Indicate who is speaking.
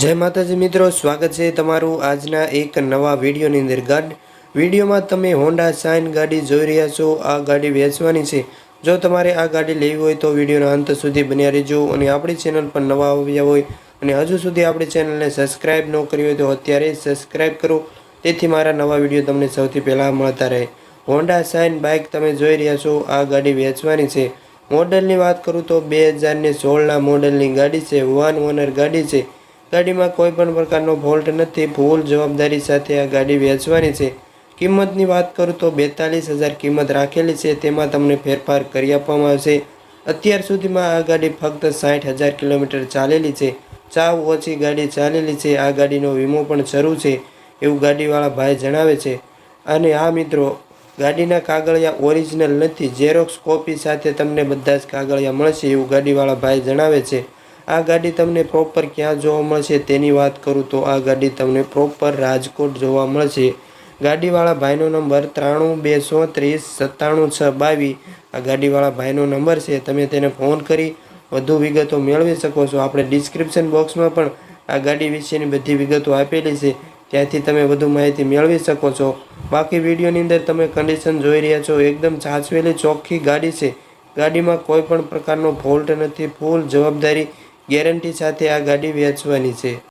Speaker 1: જય માતાજી મિત્રો, સ્વાગત છે તમારું આજના એક નવા વિડીયોની અંદર. ગાડ, વિડીયોમાં તમે હોન્ડા સાઇન ગાડી જોઈ રહ્યા છો, આ ગાડી વેચવાની છે. જો તમારે આ ગાડી લેવી હોય તો વિડીયોના અંત સુધી બન્યા રહેજો અને આપણી ચેનલ પર નવા આવ્યા હોય અને હજુ સુધી આપણી ચેનલને સબસ્ક્રાઈબ ન કરી હોય તો અત્યારે સબસ્ક્રાઈબ કરો. તેથી મારા નવા વીડિયો તમને સૌથી પહેલાં મળતા રહે. હોન્ડા સાઇન બાઇક તમે જોઈ રહ્યા છો, આ ગાડી વેચવાની છે. મોડલની વાત કરું તો બે હજારને સોળના મોડલની ગાડી છે, વન ઓનર ગાડી છે. ગાડીમાં કોઈ પણ પ્રકારનો ફોલ્ટ નથી. ફૂલ જવાબદારી સાથે આ ગાડી વેચવાની છે. કિંમતની વાત કરું તો બેતાલીસ હજાર કિંમત રાખેલી છે. તેમાં તમને ફેરફાર કરી આપવામાં આવશે. અત્યાર સુધીમાં આ ગાડી ફક્ત સાઠ હજાર કિલોમીટર ચાલેલી છે. ચાવ ઓછી ગાડી ચાલેલી છે. આ ગાડીનો વીમો પણ શરૂ છે, એવું ગાડીવાળા ભાઈ જણાવે છે. અને આ મિત્રો, ગાડીના કાગળિયા ઓરિજિનલ નથી. ઝેરોક્સ કોપી સાથે તમને બધા જ કાગળિયા મળશે, એવું ગાડીવાળા ભાઈ જણાવે છે. આ ગાડી તમને પ્રોપર ક્યાં જોવા મળશે તેની વાત કરું તો આ ગાડી તમને પ્રોપર રાજકોટ જોવા મળશે. ગાડીવાળા ભાઈનો નંબર ત્રાણું બેસો ત્રીસ સત્તાણું છ બાવીસ. આ ગાડીવાળા ભાઈનો નંબર છે, તમે તેને ફોન કરી વધુ વિગતો મેળવી શકો છો. આપણે ડિસ્ક્રિપ્શન બોક્સમાં પણ આ ગાડી વિશેની બધી વિગતો આપેલી છે, ત્યાંથી તમે વધુ માહિતી મેળવી શકો છો. બાકી વિડીયોની અંદર તમે કન્ડિશન જોઈ રહ્યા છો, એકદમ સાચવેલી ચોખ્ખી ગાડી છે. ગાડીમાં કોઈ પણ પ્રકારનો ફોલ્ટ નથી ફૂલ જવાબદારી ગેરંટી સાથે આ ગાડી વેચવાની છે.